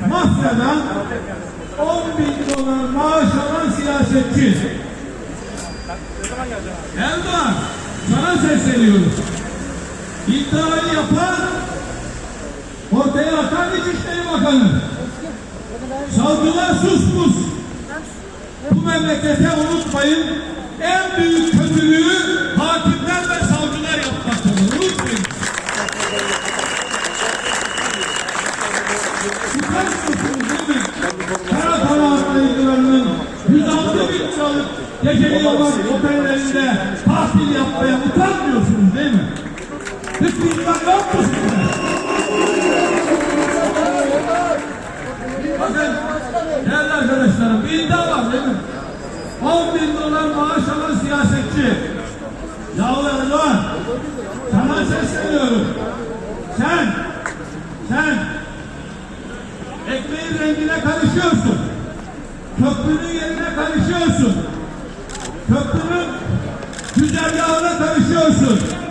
mafyadan 10 bin dolar maaş alan siyasetçi. Erdoğan sana sesleniyorum. İddiayı yapan ortaya atan İçişleri Bakanı. Savcılar susmuş. Bu memlekete unutmayın en büyük kötülüğü geceli otellerinde tatil yapmaya utanmıyorsunuz değil mi? Hiç vicdan yok mu sizde? Bakın değerli arkadaşlarım bir iddia var değil mi? 10 bin dolar maaş alan siyasetçi. Yahu Erdoğan sana sesleniyorum. Sen, sen ekmeğin rengine karışıyorsun. Köprünün yerine karışıyorsun. Köprünün güzergahına karışıyorsun.